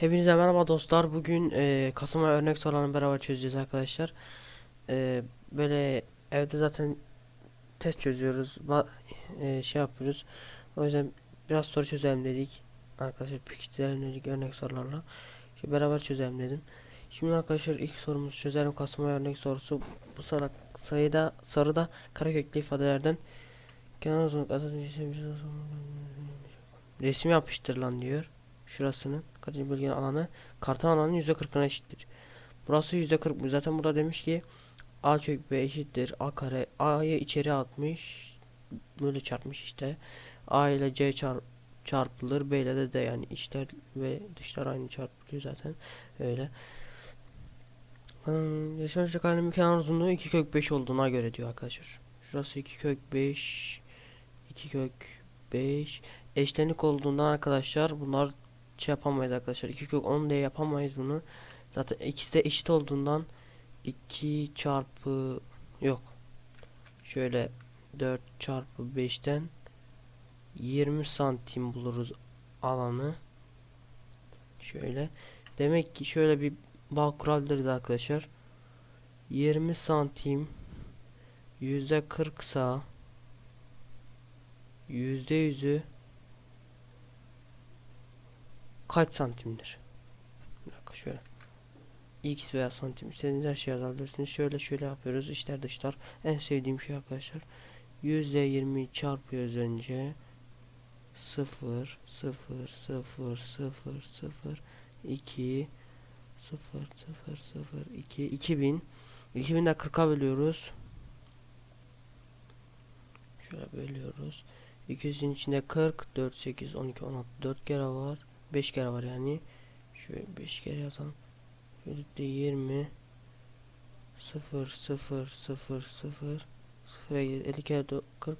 Hepinize merhaba dostlar. Bugün e, Kasım ayı örnek sorularını beraber çözeceğiz arkadaşlar. E, böyle evde zaten test çözüyoruz. Ba e, şey yapıyoruz. O yüzden biraz soru çözelim dedik. Arkadaşlar pikçilere yönelik örnek sorularla. Şimdi beraber çözelim dedim. Şimdi arkadaşlar ilk sorumuzu çözelim. Kasım ayı örnek sorusu. Bu soru sayıda soruda kareköklü ifadelerden kenar uzunluk resim yapıştır diyor şurasının kaçıncı bölgenin alanı? Kartal alanının yüzde 40'ına eşittir. Burası yüzde 40 zaten burada demiş ki a kök b eşittir. A kare a'yı içeri atmış. Böyle çarpmış işte. A ile c çarp çarpılır. B ile de d yani içler ve dışlar aynı çarpılıyor zaten. Öyle. Hmm, Yaşanacak kalemin kenar uzunluğu 2 kök 5 olduğuna göre diyor arkadaşlar. Şurası 2 kök 5 2 kök 5 eşlenik olduğundan arkadaşlar bunlar şey yapamayız arkadaşlar. 2 kök 10 diye yapamayız bunu. Zaten ikisi de eşit olduğundan 2 çarpı yok. Şöyle 4 çarpı 5'ten 20 santim buluruz alanı. Şöyle. Demek ki şöyle bir bağ kurabiliriz arkadaşlar. 20 santim yüzde 40 sa yüzde yüzü kaç santimdir? Bir dakika şöyle. X veya santim istediğiniz her şeyi yazabilirsiniz. Şöyle şöyle yapıyoruz. İçler dışlar. En sevdiğim şey arkadaşlar. Yüzde yirmi çarpıyoruz önce. 0 0 0 0 0 2 0 0 0 2 2000 2000 de 40'a bölüyoruz. Şöyle bölüyoruz. 200'ün içinde 40 4 8 12 16 4 kere var. 5 kere var yani. Şöyle 5 kere yazalım. Şöyle de 20 0 0 0 0 0 50 kere de 40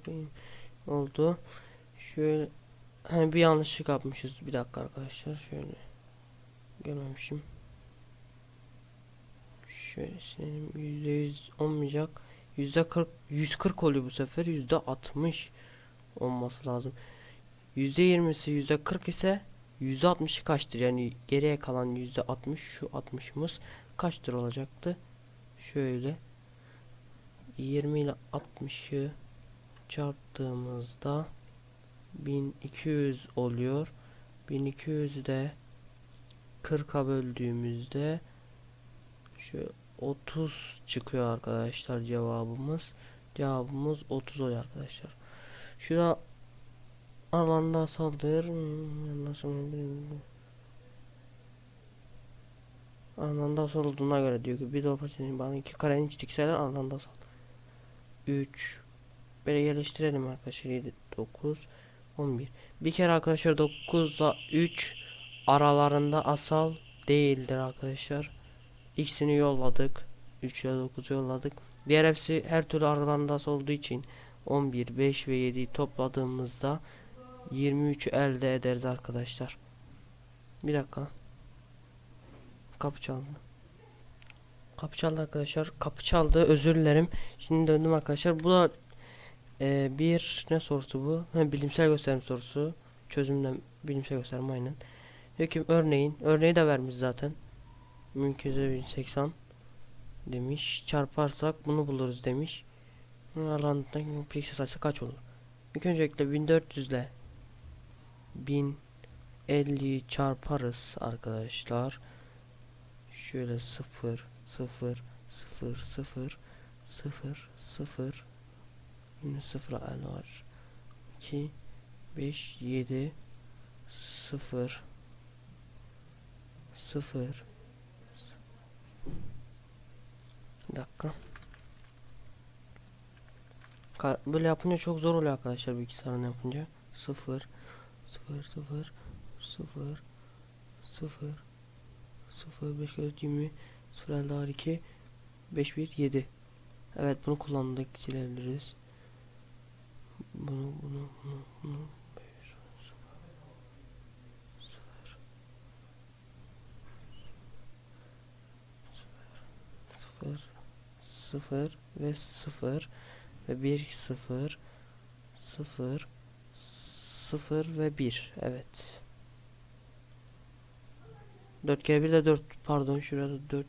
oldu. Şöyle hani bir yanlışlık yapmışız. Bir dakika arkadaşlar. Şöyle görmemişim. Şöyle silelim. %100 olmayacak. %40 140 oluyor bu sefer. %60 olması lazım. %20'si %40 ise %60'ı kaçtır? Yani geriye kalan %60 şu 60'ımız kaçtır olacaktı? Şöyle 20 ile 60'ı çarptığımızda 1200 oluyor. 1200'ü de 40'a böldüğümüzde şöyle 30 çıkıyor arkadaşlar cevabımız. Cevabımız 30 oluyor arkadaşlar. Şurada alanda saldır nasıl alanda olduğuna göre diyor ki bir dolap senin bana iki karenin iç dikseler alanda asal 3 böyle yerleştirelim arkadaşlar 7 9 11 bir. Kere arkadaşlar 9 ile 3 aralarında asal değildir arkadaşlar. İkisini yolladık 3 ile 9 yolladık. Diğer hepsi her türlü aralarında asal olduğu için 11 5 ve 7'yi topladığımızda 23 elde ederiz arkadaşlar. Bir dakika. Kapı çaldı. Kapı çaldı arkadaşlar. Kapı çaldı. Özür dilerim. Şimdi döndüm arkadaşlar. Bu da e, bir ne sorusu bu? Hem bilimsel gösterim sorusu. Çözümden bilimsel gösterim aynen. Hüküm örneğin. Örneği de vermiş zaten. Mümkün 1080 demiş. Çarparsak bunu buluruz demiş. Alandan piksel sayısı kaç olur? İlk öncelikle 1400 ile 1050 çarparız arkadaşlar. Şöyle 0 0 0 0 0 0 yine 0 el var. 2 5 7 0 0 Bir dakika. Ka- Böyle yapınca çok zor oluyor arkadaşlar bilgisayarını yapınca. 0 0 0 0 0 0 5 kere 20 0 elde var 2 5 1 7 Evet bunu kullandık silebiliriz bunu bunu bunu bunu 0 0 ve 0 ve 1 0 0 0 ve 1 evet 4 kere 1 de 4 pardon şurada 4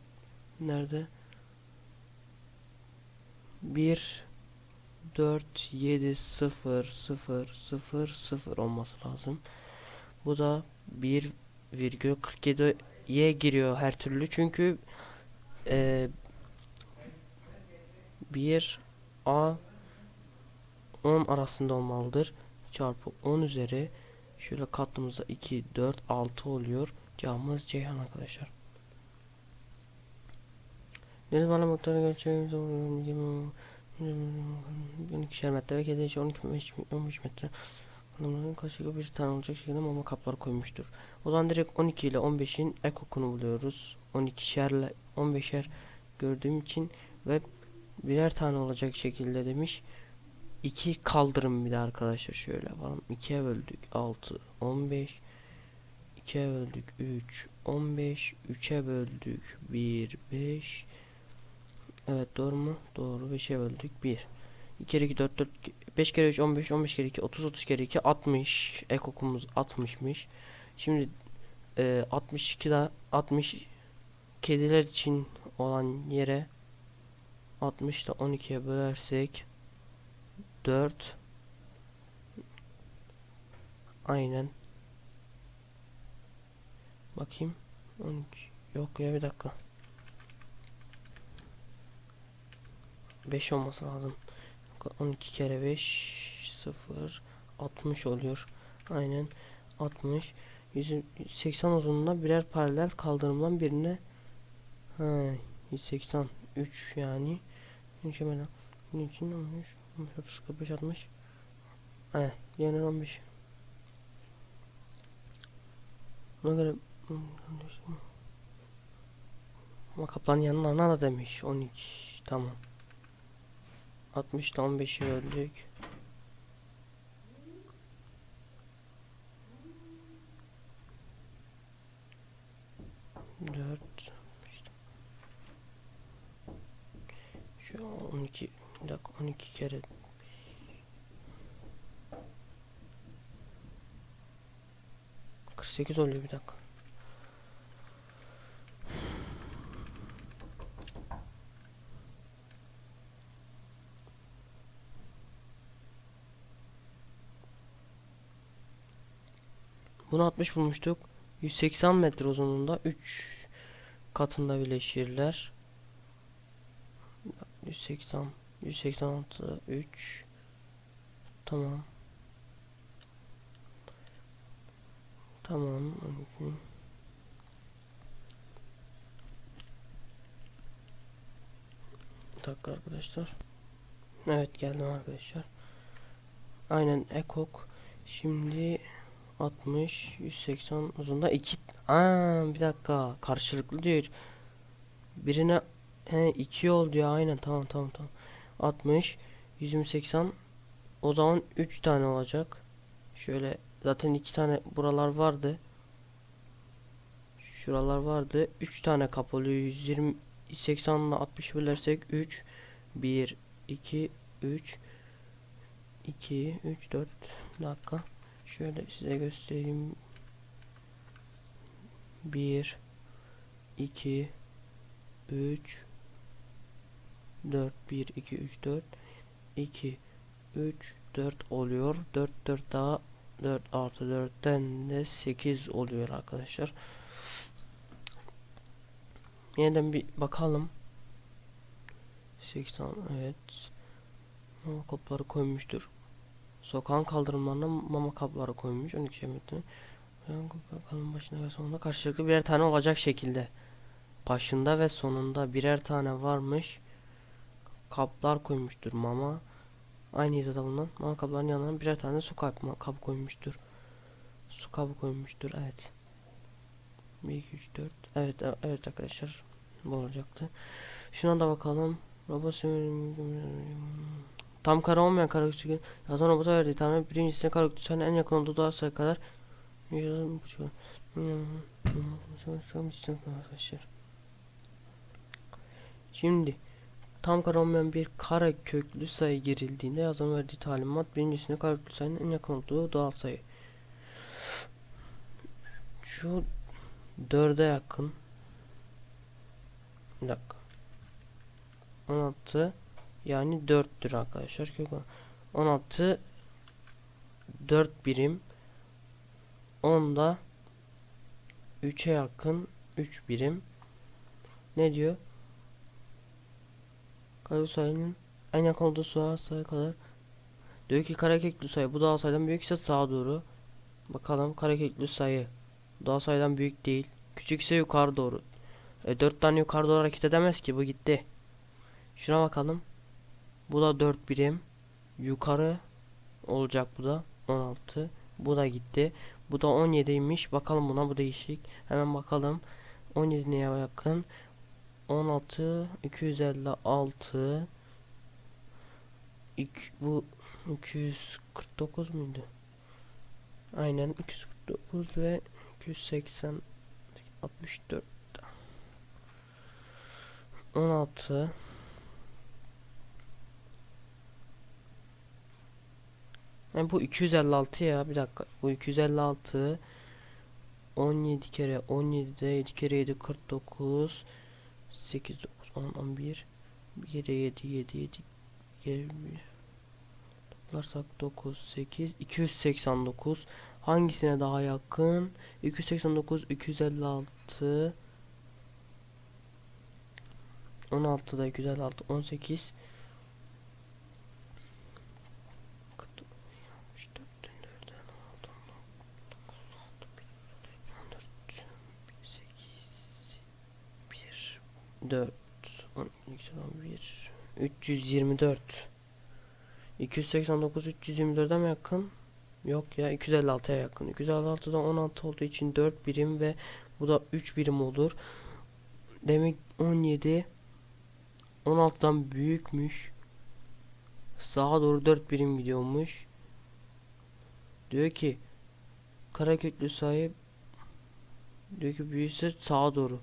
nerede 1 4 7 0 0 0 0 olması lazım. Bu da 1,47'ye giriyor her türlü çünkü e, 1 A 10 arasında olmalıdır. Çarpı 10 üzeri şöyle katlımızda 2 4 6 oluyor. Cevabımız Ceyhan arkadaşlar. Deniz bana muhtarı geçeceğimiz 12'şer metre ve kedi içi 12 15 metre. Bunların kaşığı bir tane olacak şekilde mama kapları koymuştur. O zaman direkt 12 ile 15'in ekokunu buluyoruz. 12'şerle 15'er gördüğüm için ve birer tane olacak şekilde demiş. 2 kaldırım bir de arkadaşlar şöyle yapalım. 2'ye böldük 6 15 2'ye böldük 3 15 3'e böldük 1 5 Evet doğru mu? Doğru. 5'e böldük 1 2 kere 2 4 4 5 kere 3 15 15 kere 2 30 30 kere 2 60 ekokumuz 60'mış. Şimdi e, 62 da 60 kediler için olan yere 60 ile 12'ye bölersek 4 Aynen. Bakayım. 12 Yok ya bir dakika. 5 olması lazım. 12 kere 5 0 60 oluyor. Aynen. 60 180 uzunluğunda birer paralel kaldırımdan birine. Ha, 183 yani. Mükemmel. Bunun için 15 30 45 60 Evet yeniden 15 Buna göre ama kaplanın yanına da demiş 12 tamam. 60 ile 15'i böldük Dört. Şu 12 bir dakika 12 kere sekiz oluyor bir dakika. Bunu 60 bulmuştuk. 180 metre uzunluğunda 3 katında birleşirler. 180 186 3 Tamam. Tamam. 12. Bir dakika arkadaşlar. Evet geldim arkadaşlar. Aynen ekok. Şimdi 60 180 uzunda 2 Aa bir dakika karşılıklı diyor. Birine he 2 oldu ya aynen tamam tamam tamam. 60 180 o zaman 3 tane olacak. Şöyle zaten 2 tane buralar vardı. Şuralar vardı. 3 tane kap oluyor. 120 80 ile 60 bölersek 3 1 2 3 2 3 4 bir dakika. Şöyle size göstereyim. 1 2 3 4 1 2 3 4 2 3 4 oluyor. 4 4 daha 4 artı 4'ten de 8 oluyor arkadaşlar. Yeniden bir bakalım. 80 evet. Mama kapları koymuştur. Sokağın kaldırımlarına mama kapları koymuş. 12 metre. Bakalım başında ve sonunda karşılıklı birer tane olacak şekilde. Başında ve sonunda birer tane varmış. Kaplar koymuştur mama. Aynı hizada bulunan mama kapların yanına birer tane su kap, kap koymuştur. Su kabı koymuştur. Evet. 1 2 3 4. Evet e- evet arkadaşlar. Bu olacaktı. Şuna da bakalım. Robot Tam kara olmayan kara üçgen yazan robota verdiği tane birincisine kara üçgen en yakın olduğu daha sayı kadar Şimdi tam kare olmayan bir kare köklü sayı girildiğinde yazan verdiği talimat birincisine kare köklü sayının en yakın olduğu doğal sayı. Şu 4'e yakın. Bir dakika. 16 yani 4'tür arkadaşlar. Kök 16 4 birim. 10 da 3'e yakın 3 birim. Ne diyor? En yakın olduğu sağa sayı kadar. Diyor ki kare köklü sayı bu doğal sayıdan büyükse sağa doğru. Bakalım kare köklü sayı doğal sayıdan büyük değil. Küçükse yukarı doğru. E, 4 tane yukarı doğru hareket edemez ki bu gitti. Şuna bakalım. Bu da 4 birim. Yukarı olacak bu da 16. Bu da gitti. Bu da 17'ymiş. Bakalım buna bu değişik. Hemen bakalım. 17 neye yakın? 16 256 İk, bu 249 muydu? Aynen 249 ve 280 64 16 Yani bu 256 ya bir dakika. Bu 256 17 kere 17'de 7 kere 7 49 8 9 10 11 1 7 7 7 20 toplarsak 9 8 289 hangisine daha yakın? 289 256 16'da 256 18 4 12 324 289 324'e mi yakın? Yok ya 256'ya yakın. 256'da 16 olduğu için 4 birim ve bu da 3 birim olur. Demek 17 16'dan büyükmüş. Sağa doğru 4 birim gidiyormuş. Diyor ki kareköklü sayı diyor ki büyüse sağa doğru.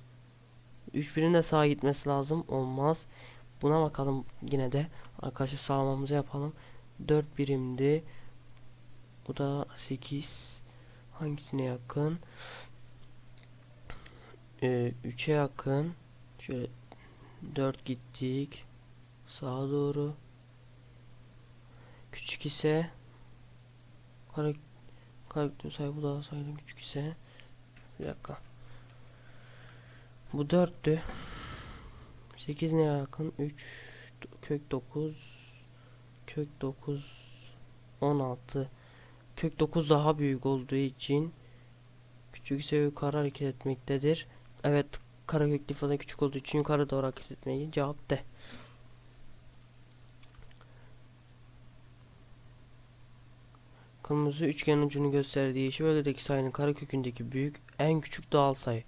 3 birin de sağa gitmesi lazım. Olmaz. Buna bakalım yine de. Arkadaşlar sağlamamızı yapalım. 4 birimdi. Bu da 8. Hangisine yakın? Ee, 3'e yakın. Şöyle 4 gittik. Sağa doğru. Küçük ise kare karakter sayı bu da sayıdan küçük ise bir dakika. Bu 4'tü. 8 ne yakın? 3 kök 9 kök 9 16 kök 9 daha büyük olduğu için küçük ise yukarı hareket etmektedir. Evet karekök ifade küçük olduğu için yukarı doğru hareket etmeyi cevap de. Kırmızı üçgen ucunu gösterdiği işi böyledeki sayının karekökündeki büyük en küçük doğal sayı.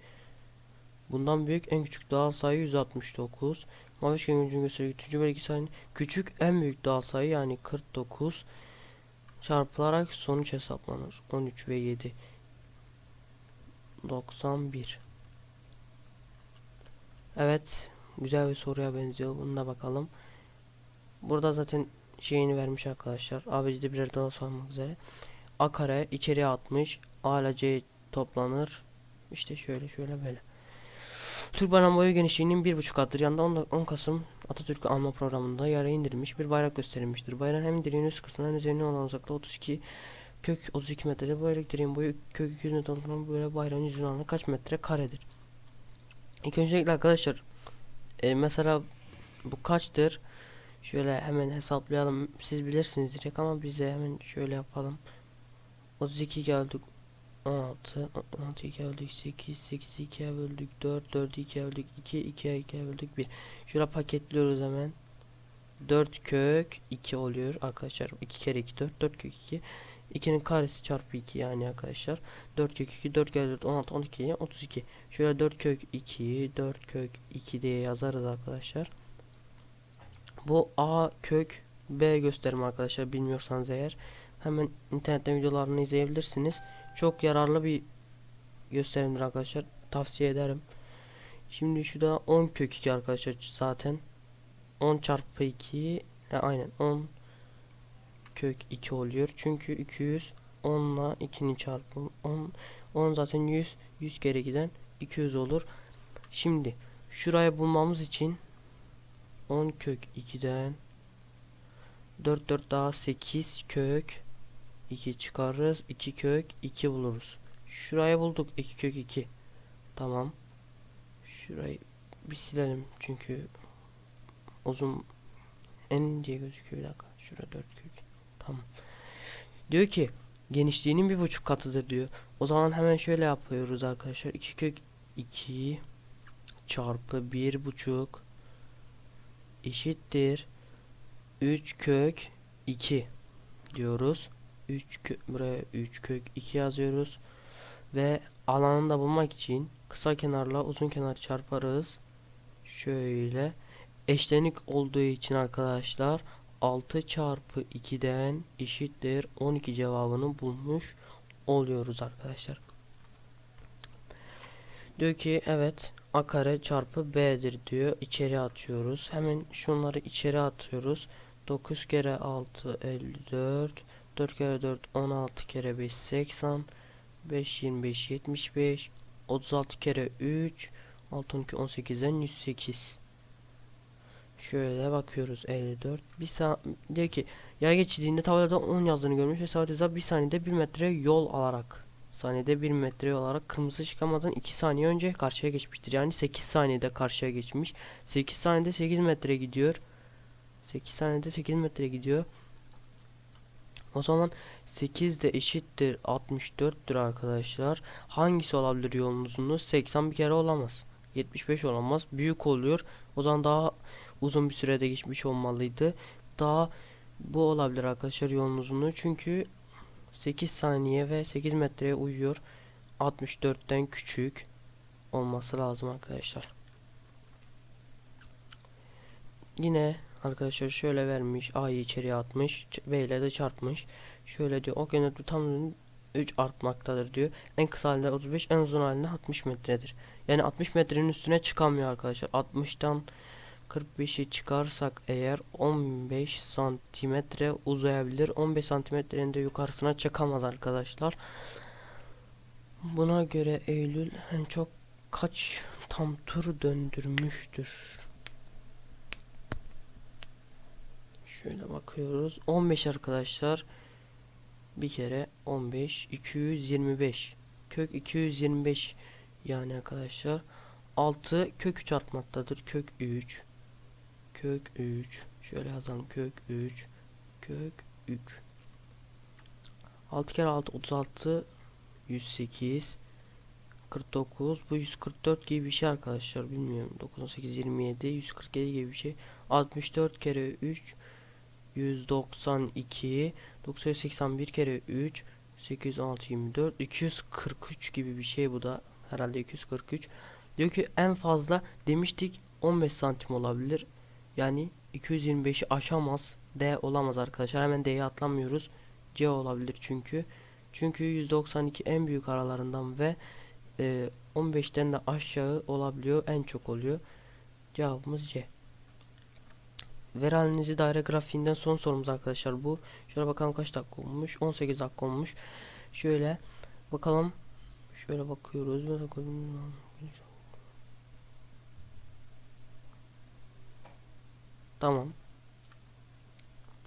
Bundan büyük en küçük doğal sayı 169. Mavi üçgen ucunu gösterdiği üçüncü bölge sayının küçük en büyük doğal sayı yani 49 çarpılarak sonuç hesaplanır. 13 ve 7 91 Evet güzel bir soruya benziyor. Bununla bakalım. Burada zaten şeyini vermiş arkadaşlar. ABC'de birer daha sormak üzere. A kare içeriye atmış. A ile C toplanır. İşte şöyle şöyle böyle. Türk bayrağı boyu genişliğinin 1.5 katıdır. Yanında 10, 10 Kasım Atatürk anma programında yara indirilmiş bir bayrak gösterilmiştir. Bayrağın hem direğin üst kısmından üzerine olan uzaklığı 32 kök 32 metrede. Bu direğin boyu kök 200 metre olan böyle bayrağın yüzünün alanı kaç metre karedir? İlk öncelikle arkadaşlar e, mesela bu kaçtır? Şöyle hemen hesaplayalım. Siz bilirsiniz direkt ama bize hemen şöyle yapalım. 32 geldik. 16 16 2'ye böldük 8 8 2'ye böldük 4 4 2'ye böldük 2 2'ye 2'ye böldük 1 şura paketliyoruz hemen. 4 kök 2 oluyor arkadaşlar. 2 kere 2 4 4 kök 2 2'nin karesi çarpı 2 yani arkadaşlar. 4 kök 2 4 kere 4 16 12 32 şöyle 4 kök 2 4 kök 2 diye yazarız arkadaşlar. Bu A kök B gösterim arkadaşlar bilmiyorsanız eğer. Hemen internetten videolarını izleyebilirsiniz çok yararlı bir gösterimdir arkadaşlar. Tavsiye ederim. Şimdi şu da 10 kök 2 arkadaşlar zaten. 10 çarpı 2 e, aynen 10 kök 2 oluyor. Çünkü 200 10 ile 2'nin çarpımı 10 10 zaten 100 100 kere giden 200 olur. Şimdi şurayı bulmamız için 10 kök 2'den 4 4 daha 8 kök 2 çıkarırız. 2 kök 2 buluruz. Şurayı bulduk. 2 kök 2. Tamam. Şurayı bir silelim çünkü uzun en diye gözüküyor bir dakika. Şurada 4 kök. Tamam. Diyor ki genişliğinin bir buçuk katıdır diyor. O zaman hemen şöyle yapıyoruz arkadaşlar. 2 kök 2 çarpı bir buçuk eşittir 3 kök 2 diyoruz. 3 kök buraya 3 kök 2 yazıyoruz. Ve alanını da bulmak için kısa kenarla uzun kenar çarparız. Şöyle eşlenik olduğu için arkadaşlar 6 çarpı 2'den eşittir 12 cevabını bulmuş oluyoruz arkadaşlar. Diyor ki evet a kare çarpı b'dir diyor. İçeri atıyoruz. Hemen şunları içeri atıyoruz. 9 kere 6 54 4 kere 4 16 kere 5 80 5 25 75 36 kere 3 6 12 18'den 108 Şöyle bakıyoruz 54 bir saat diyor ki yay geçidiğinde tabelada 10 yazdığını görmüş ve sadece bir saniyede 1 metre yol alarak saniyede 1 metre yol alarak kırmızı çıkamadan 2 saniye önce karşıya geçmiştir. Yani 8 saniyede karşıya geçmiş. 8 saniyede 8 metre gidiyor. 8 saniyede 8 metre gidiyor. O zaman 8 de eşittir 64'tür arkadaşlar. Hangisi olabilir yolun uzunluğu? 80 bir kere olamaz. 75 olamaz. Büyük oluyor. O zaman daha uzun bir sürede geçmiş olmalıydı. Daha bu olabilir arkadaşlar yolun uzunluğu. Çünkü 8 saniye ve 8 metreye uyuyor. 64'ten küçük olması lazım arkadaşlar. Yine arkadaşlar şöyle vermiş. A'yı içeriye atmış. B ile de çarpmış. Şöyle diyor. Okyanus tam 3 artmaktadır diyor. En kısa halinde 35, en uzun halinde 60 metredir. Yani 60 metrenin üstüne çıkamıyor arkadaşlar. 60'tan 45'i çıkarsak eğer 15 santimetre uzayabilir. 15 santimetrenin de yukarısına çıkamaz arkadaşlar. Buna göre Eylül en çok kaç tam tur döndürmüştür? Şöyle bakıyoruz. 15 arkadaşlar. Bir kere 15 225 kök 225 yani arkadaşlar. 6 kök 3 artmaktadır. Kök 3 kök 3 şöyle yazalım. Kök 3 kök 3 6 kere 6 36 108 49 bu 144 gibi bir şey arkadaşlar. Bilmiyorum. 98 27 147 gibi bir şey. 64 kere 3 192 981 kere 3 806 24 243 gibi bir şey bu da. Herhalde 243 diyor ki en fazla demiştik 15 santim olabilir. Yani 225'i aşamaz D olamaz arkadaşlar. Hemen D'ye atlamıyoruz. C olabilir çünkü. Çünkü 192 en büyük aralarından ve e, 15'ten de aşağı olabiliyor en çok oluyor. Cevabımız C Veri analizi daire grafiğinden son sorumuz arkadaşlar bu. Şöyle bakalım kaç dakika olmuş. 18 dakika olmuş. Şöyle bakalım. Şöyle bakıyoruz. Tamam.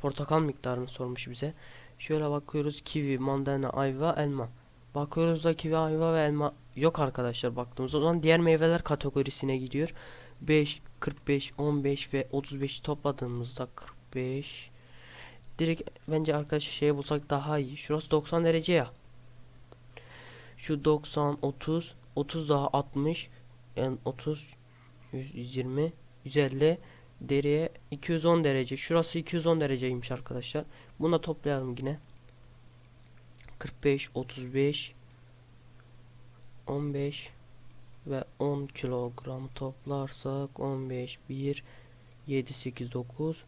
Portakal miktarını sormuş bize. Şöyle bakıyoruz. Kivi, mandalina, ayva, elma. Bakıyoruz da kivi, ayva ve elma yok arkadaşlar baktığımız zaman diğer meyveler kategorisine gidiyor. 5, 45, 15 ve 35 topladığımızda 45 direkt bence arkadaşlar şeye bulsak daha iyi. Şurası 90 derece ya. Şu 90, 30, 30 daha 60, yani 30, 120, 150 deriye 210 derece. Şurası 210 dereceymiş arkadaşlar. Bunu da toplayalım yine. 45, 35, 15 ve 10 kilogram toplarsak 15 1 7 8 9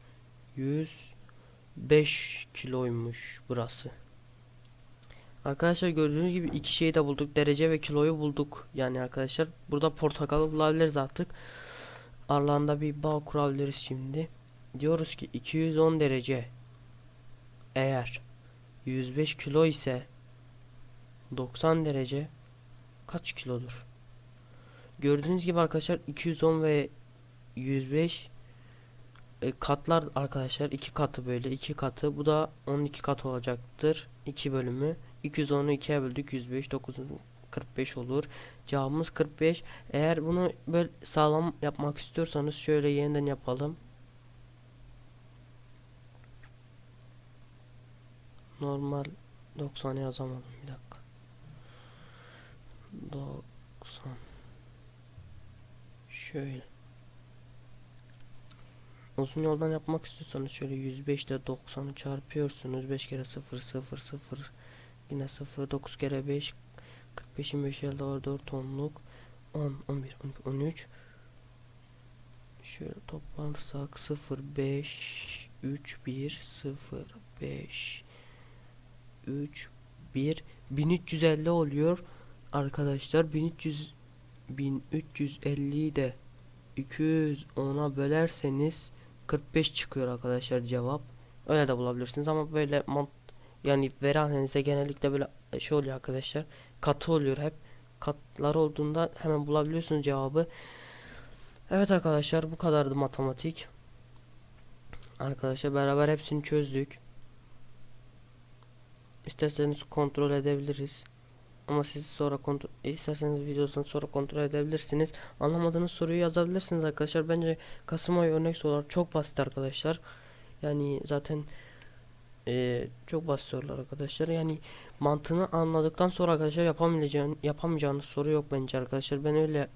105 kiloymuş burası. Arkadaşlar gördüğünüz gibi iki şeyi de bulduk. Derece ve kiloyu bulduk. Yani arkadaşlar burada portakal bulabiliriz artık. Aralarında bir bağ kurabiliriz şimdi. Diyoruz ki 210 derece eğer 105 kilo ise 90 derece kaç kilodur? Gördüğünüz gibi arkadaşlar 210 ve 105 e, katlar arkadaşlar. İki katı böyle iki katı. Bu da 12 kat olacaktır. 2 bölümü. 210'u 2'ye böldük. 105 9'un 45 olur. Cevabımız 45 eğer bunu böyle sağlam yapmak istiyorsanız şöyle yeniden yapalım. Normal 90 yazamadım. Bir dakika. 90 şöyle. Uzun yoldan yapmak istiyorsanız şöyle 105 ile 90'ı çarpıyorsunuz. 5 kere 0 0 0 yine 0 9 kere 5 45'in 5 elde var 4 onluk. 10 11 12 13 şöyle toplarsak 0 5 3 1 0 5 3 1 1350 oluyor arkadaşlar. 1300 1350'yi de 210'a bölerseniz 45 çıkıyor arkadaşlar cevap. Öyle de bulabilirsiniz ama böyle mant yani veri analize genellikle böyle şey oluyor arkadaşlar. Katı oluyor hep. Katlar olduğunda hemen bulabiliyorsunuz cevabı. Evet arkadaşlar bu kadardı matematik. Arkadaşlar beraber hepsini çözdük. İsterseniz kontrol edebiliriz. Ama siz sonra kontrol isterseniz videosunu sonra kontrol edebilirsiniz. Anlamadığınız soruyu yazabilirsiniz arkadaşlar. Bence Kasım ayı örnek sorular çok basit arkadaşlar. Yani zaten eee, çok basit sorular arkadaşlar. Yani mantığını anladıktan sonra arkadaşlar yapamayacağın yapamayacağınız soru yok bence arkadaşlar. Ben öyle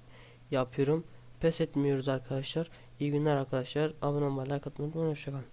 yapıyorum. Pes etmiyoruz arkadaşlar. İyi günler arkadaşlar. Abone olmayı, like atmayı unutmayın. Hoşçakalın.